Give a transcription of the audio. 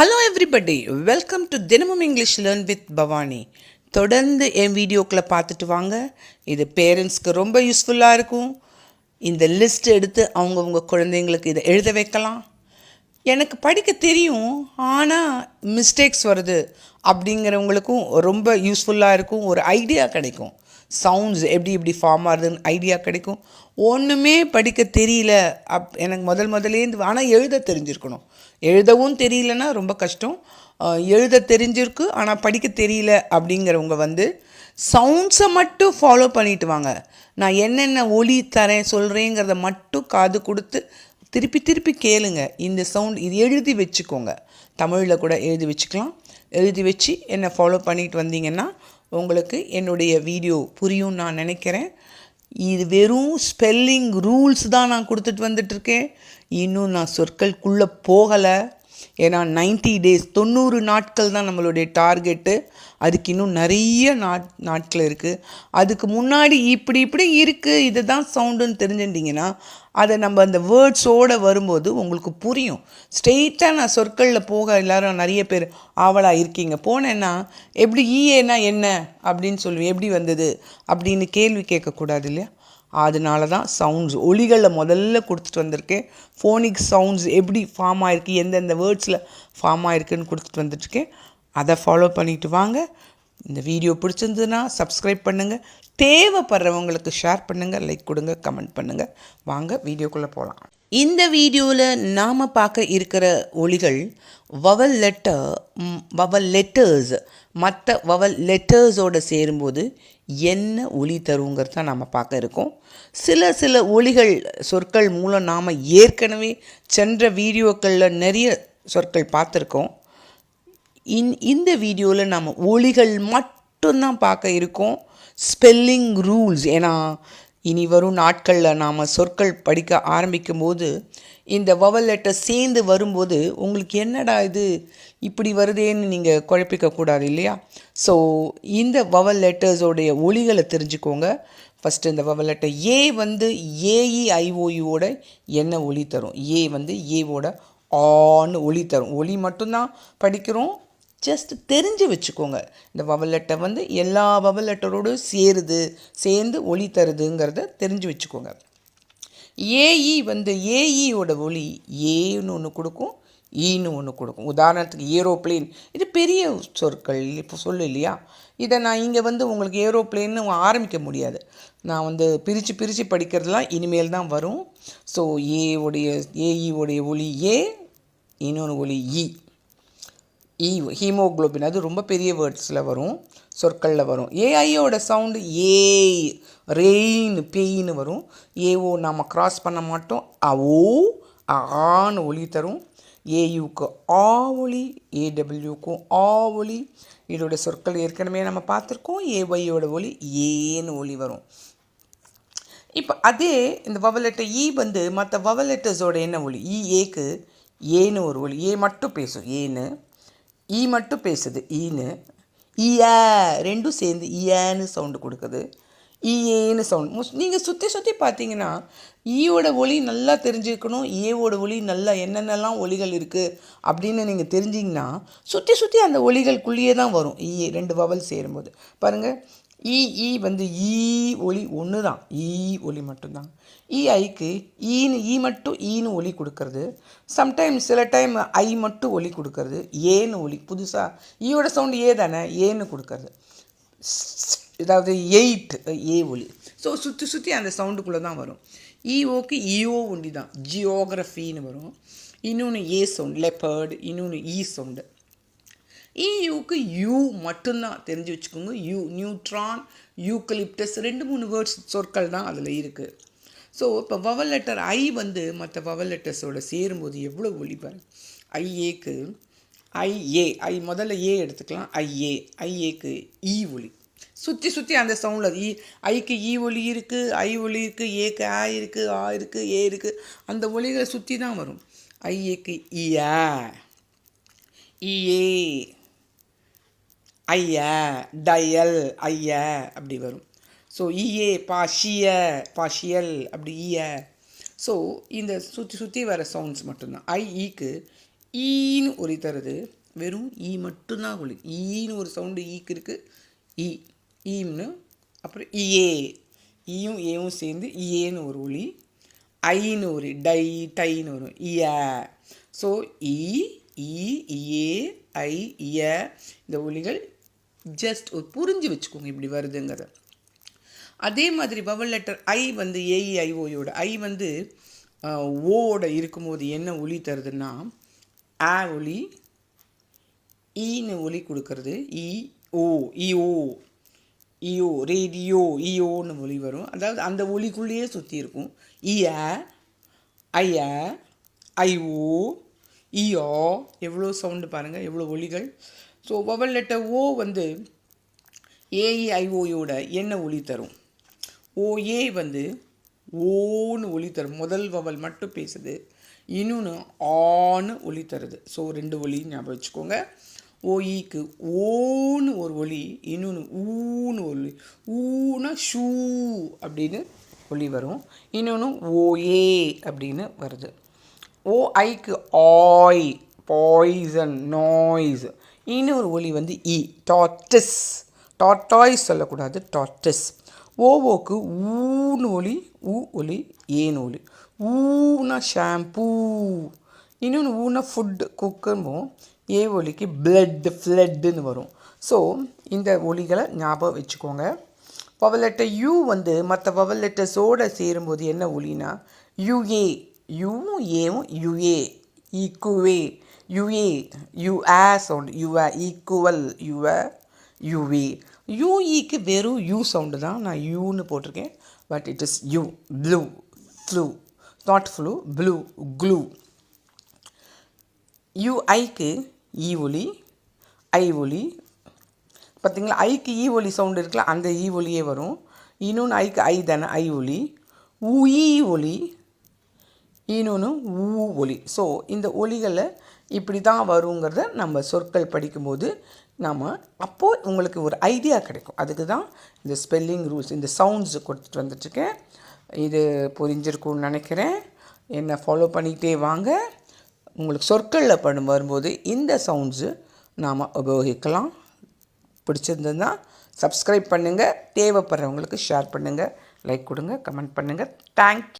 Hello everybody welcome to தினமும் English learn with Bhavani தொடர்ந்து என் வீடியோக்களை பார்த்துட்டு வாங்க. இது பேரண்ட்ஸ்க்கு ரொம்ப யூஸ்ஃபுல்லாக இருக்கும். இந்த லிஸ்ட் எடுத்து அவங்கவுங்க குழந்தைங்களுக்கு இதை எழுத வைக்கலாம். எனக்கு படிக்க தெரியும் ஆனால் மிஸ்டேக்ஸ் வருது அப்படிங்கிறவங்களுக்கும் ரொம்ப யூஸ்ஃபுல்லாக இருக்கும். ஒரு ஐடியா கிடைக்கும். சவுண்ட்ஸ் எப்படி எப்படி ஃபார்ம் ஆகுதுன்னு ஐடியா கிடைக்கும். ஒன்றுமே படிக்க தெரியல. அப் எனக்கு முதல் முதலேருந்து ஆனால் எழுத தெரிஞ்சிருக்கணும். எழுதவும் தெரியலன்னா ரொம்ப கஷ்டம். எழுத தெரிஞ்சிருக்கு ஆனால் படிக்க தெரியல அப்படிங்கிறவங்க வந்து சவுண்ட்ஸை மட்டும் ஃபாலோ பண்ணிட்டு வாங்க. நான் என்னென்ன ஒலி தரேன் சொல்கிறேங்கிறத மட்டும் காது கொடுத்து திருப்பி திருப்பி கேளுங்க. இந்த சவுண்ட் இது எழுதி வச்சுக்கோங்க. தமிழில் கூட எழுதி வச்சுக்கலாம். எழுதி வச்சு என்னை ஃபாலோ பண்ணிட்டு வந்தீங்கன்னா உங்களுக்கு என்னுடைய வீடியோ புரியும் நான் நினைக்கிறேன். இது வெறும் ஸ்பெல்லிங் ரூல்ஸ் தான் நான் கொடுத்துட்டு வந்துட்டுருக்கேன் இன்னும் நான் சொற்களுக்குள்ளே போகலை. ஏன்னா 90 டேஸ் தொண்ணூறு நாட்கள் தான் நம்மளுடைய டார்கெட்டு அதுக்கு இன்னும் நிறைய நாட் நாட்கள் இருக்குது அதுக்கு முன்னாடி இப்படி இப்படி இருக்குது இதுதான் சவுண்டுன்னு தெரிஞ்சுட்டிங்கன்னா அதை நம்ம அந்த வேர்ட்ஸோடு வரும்போது உங்களுக்கு புரியும். ஸ்ட்ரெயிட்டாக நான் சொற்களில் போக எல்லாரும் நிறைய பேர் ஆவலாக இருக்கீங்க. போனேன்னா எப்படி ஈஏனா என்ன? அப்படின்னு சொல்லுவேன் எப்படி வந்தது? அப்படின்னு கேள்வி கேட்கக்கூடாது இல்லையா? அதனால தான் சவுண்ட்ஸ் ஒலிகளில் முதல்ல கொடுத்துட்டு வந்திருக்கேன். ஃபோனிக் சவுண்ட்ஸ் எப்படி ஃபார்ம் ஆகிருக்கு எந்தெந்த வேர்ட்ஸில் ஃபார்ம் ஆகிருக்குன்னு கொடுத்துட்டு வந்துட்டுருக்கேன். அதை ஃபாலோ பண்ணிட்டு வாங்க. இந்த வீடியோ பிடிச்சிருந்ததுன்னா சப்ஸ்கிரைப் பண்ணுங்கள் தேவைப்படுறவங்களுக்கு ஷேர் பண்ணுங்கள் லைக் கொடுங்க கமெண்ட் பண்ணுங்கள் வாங்க வீடியோக்குள்ளே போகலாம் இந்த வீடியோவில் நாம் பார்க்க இருக்கிற ஒளிகள் வவல் லெட்டர் வவல் லெட்டர்ஸ் மற்ற வவல் லெட்டர்ஸோடு சேரும்போது என்ன ஒளி தருங்கிறது தான் நாம் பார்க்க இருக்கோம். சில சில ஒளிகள் சொற்கள் மூலம் நாம் ஏற்கனவே சென்ற வீடியோக்களில் நிறைய சொற்கள் பார்த்துருக்கோம். இன் இந்த வீடியோவில் நம்ம ஒளிகள் மட்டும்தான் பார்க்க இருக்கோம். ஸ்பெல்லிங் ரூல்ஸ் ஏன்னா இனி வரும் நாட்களில் நாம் சொற்கள் படிக்க ஆரம்பிக்கும் போது இந்த வவல் லெட்டர் சேர்ந்து வரும்போது உங்களுக்கு என்னடா இது? இப்படி வருதேன்னு நீங்கள் குழப்பிக்கக்கூடாது இல்லையா? ஸோ இந்த வவல் லெட்டர்ஸோடைய ஒளிகளை தெரிஞ்சுக்கோங்க. ஃபஸ்ட்டு இந்த வவல் லெட்டர் ஏ வந்து ஏஇஐஓயுவோட என்ன ஒளி தரும்? ஏ வந்து ஏவோட ஆன்னு ஒளி தரும். ஒளி மட்டும்தான் படிக்கிறோம் ஜஸ்ட் தெரிஞ்சு வச்சுக்கோங்க. இந்த வவல் லெட்டர் வந்து எல்லா வவல் லெட்டரோடு சேருது சேர்ந்து ஒளி தருதுங்கிறத தெரிஞ்சு வச்சுக்கோங்க. ஏஇ வந்து ஏஇயோட ஒளி ஏன்னு ஒன்று கொடுக்கும் e ஈன்னு ஒன்று கொடுக்கும். உதாரணத்துக்கு ஏரோப்ளேன். இது பெரிய சொற்கள் இப்போ சொல்லு இல்லையா? இதை நான் இங்கே வந்து உங்களுக்கு ஏரோப்ளேன்னு ஆரம்பிக்க முடியாது. நான் வந்து பிரித்து பிரித்து படிக்கிறதுலாம் இனிமேல் தான் வரும். ஸோ ஏ உடைய ஏஇ உடைய ஒளி ஏ இன்னொன்று ஒளி இ E, இ ஹீமோக்ளோபின் அது ரொம்ப பெரிய வேர்ட்ஸில் வரும் சொற்களில் வரும். ஏஐயோட சவுண்டு ஏ ரெயின் பெயின்னு வரும். ஏஓ நாம் க்ராஸ் பண்ண மாட்டோம். அவோ ஆன்னு ஒளி தரும். ஏயுக்கு ஆ ஒளி ஏடபிள்யூக்கும் ஆ ஒளி இதோட சொற்கள் ஏற்கனவே நம்ம பார்த்துருக்கோம். ஏஒய்யோட ஒளி ஏன்னு ஒளி வரும். இப்போ அதே இந்த வவலெட்டர் இ ஈ வந்து மற்ற வவலெட்டர்ஸோட என்ன ஒளி இ ஏக்கு ஏன்னு ஒரு ஒளி ஏ மட்டும் பேசும். ஏன்னு ஈ மட்டும் பேசுது. ஈன்னு. ஈயா ரெண்டும் சேர்ந்து ஈயான்னு சவுண்டு கொடுக்குது. ஈஏன்னு சவுண்ட் மோஸ்ட் நீங்கள் சுற்றி சுற்றி பார்த்தீங்கன்னா ஈயோட ஒளி நல்லா தெரிஞ்சுக்கணும் ஏவோட ஒளி நல்லா என்னென்னலாம் ஒளிகள் இருக்குது அப்படின்னு நீங்கள் தெரிஞ்சிங்கன்னா சுற்றி சுற்றி அந்த ஒளிகளுக்குள்ளேயே தான் வரும். ஈ ரெண்டு வவல் சேரும்போது. பாருங்கள் இஇ வந்து ஈ ஒலி ஒன்று தான் ஈ ஒலி மட்டும்தான். இஐக்கு ஐக்கு ஈன்னு ஈ மட்டும் ஈன்னு ஒலி கொடுக்கறது. சம்டைம் சில டைம் ஐ மட்டும் ஒலி கொடுக்கறது. ஏன்னு ஒலி. புதுசாக ஈயோட சவுண்டு ஏ தானே? ஏன்னு கொடுக்கறது. அதாவது எயிட் ஏ ஒலி. ஸோ சுற்றி சுற்றி அந்த சவுண்டுக்குள்ளே தான் வரும். இஓக்கு இஓ ஒண்டி தான் ஜியோகிரஃபின்னு வரும். இன்னொன்று ஏ சவுண்ட் லெப்பர்டு இன்னொன்று இ சவுண்டு இயூக்கு யூ மட்டும்தான் தெரிஞ்சு வச்சுக்கோங்க. யூ நியூட்ரான் யூக்கலிப்டஸ் ரெண்டு மூணு வேர்ட்ஸ் சொற்கள் தான் அதில் இருக்குது ஸோ இப்போ வவல் லெட்டர் ஐ வந்து மற்ற வவல் லெட்டர்ஸோட சேரும்போது எவ்வளோ ஒலி பாருங்க. ஐஏக்கு ஐஏ ஐ முதல்ல ஏ எடுத்துக்கலாம். ஐஏ ஐஏக்கு e இ ஒலி சுற்றி சுற்றி அந்த சவுண்டில் இ ஐக்கு இ ஒலி இருக்குது ஐ ஒலி இருக்குது ஏக்கு ஆ இருக்குது ஆ இருக்குது ஏ இருக்குது அந்த ஒலிகளை சுற்றி தான் வரும். ஐஏக்கு ஈயா ஈஏ ஐய டயல் ஐய அப்படி வரும். ஸோ ஈயே பாஷிய பாஷியல் அப்படி ஈய. ஸோ இந்த சுற்றி சுற்றி வர சவுண்ட்ஸ் மட்டும்தான். ஐ ஈக்கு ஈன்னு ஒலி தருது. வெறும் ஈ மட்டும்தான் ஒலி ஈன்னு ஒரு சவுண்டு ஈக்கு இருக்குது ஈ ஈம்னு. அப்புறம் ஈயே. ஈயும் ஏவும் சேர்ந்து இஏன்னு ஒரு ஒலி ஐன்னு ஒரு டை டைன்னு வரும். இய ஸோ இ இ இஏ ஐ இய இந்த ஒலிகள் ஜஸ்ட் ஒரு புரிஞ்சு வச்சுக்கோங்க இப்படி வருதுங்கிறத. அதே மாதிரி வவல் லெட்டர் ஐ வந்து ஏஇஐஓயோட ஐ வந்து ஓட இருக்கும்போது என்ன ஒலி தருதுன்னா ஆ ஒலி e ஈன்னு ஒலி கொடுக்கறது E O E O E O radio இஓன்னு ஒலி வரும். அதாவது அந்த ஒலிக்குள்ளேயே சுற்றி இருக்கும். இய ஐய ஐஓ இயோ எவ்வளோ சவுண்டு பாருங்கள் எவ்வளோ ஒலிகள். ஸோ வவல் லெட்டர் ஓ வந்து ஏஇஐஓயோட என்ன ஒளி தரும் ஓஏ வந்து ஓன்னு ஒளி தரும் முதல் வவல் மட்டும் பேசுது. இன்னொன்று ஆன்னு ஒளி தருது ஸோ ரெண்டு ஒலி ஞாபகம் வச்சுக்கோங்க. ஓஇக்கு ஓன்னு ஒரு ஒலி இன்னொன்று ஊன்னு ஒலி. ஊனா ஷூ அப்படின்னு ஒளி வரும். இன்னொன்று ஓஏ அப்படின்னு வருது. ஓஐக்கு ஆய் பாய்சன் நாய்ஸ். இன்னொரு ஒலி வந்து இ டாட்டிஸ் டாட்டாய்ஸ் சொல்லக்கூடாது டாட்டிஸ் ஓவோக்கு ஊன்னு ஒலி ஊ ஒலி ஏன்னு ஒலி ஊனா ஷாம்பூ. இன்னொன்று ஊனா ஃபுட்டு குக்கும்போம் ஏ ஒலிக்கு பிளட் ஃப்ளட்டுன்னு வரும். ஸோ இந்த ஒலிகளை ஞாபகம் வச்சுக்கோங்க. வவல் லெட்டர் யூ வந்து மற்ற வவல் லெட்டர்ஸோடு சேரும்போது என்ன ஒலினா? யுஏ யூவும் ஏவும் U A equal U A U A sound U A equal U A U A யூஇக்கு வெறும் யூ சவுண்டு தான் நான் யூன்னு போட்டிருக்கேன். But it is U blue flu not flu blue clue யூஐக்கு E ஒலி ஐ ஒலி பார்த்தீங்களா ஐக்கு ஈ ஒலி சவுண்டு இருக்குல்ல அந்த ஈ ஒலியே வரும். இன்னொன்று ஐக்கு ஐ தானே? ஐ ஒலி உஇ ஒலி. இன்னொன்று ஊ ஒலி. ஸோ இந்த ஒலிகளை இப்படி தான் வருங்கிறத நம்ம சொற்கள் படிக்கும்போது நாம் அப்போது உங்களுக்கு ஒரு ஐடியா கிடைக்கும். அதுக்கு தான் இந்த ஸ்பெல்லிங் ரூல்ஸ் இந்த சவுண்ட்ஸ் கொடுத்துட்டு வந்துட்டுருக்கேன். இது புரிஞ்சிருக்கும்னு நினைக்கிறேன். என்னை ஃபாலோ பண்ணிக்கிட்டே வாங்க. உங்களுக்கு சொற்களில் பண்ணும் வரும்போது இந்த சவுண்ட்ஸு நாம் உபயோகிக்கலாம். பிடிச்சிருந்ததுன்னா சப்ஸ்கிரைப் பண்ணுங்கள் தேவைப்படுறவங்களுக்கு ஷேர் பண்ணுங்கள் லைக் கொடுங்க கமெண்ட் பண்ணுங்கள் தேங்க்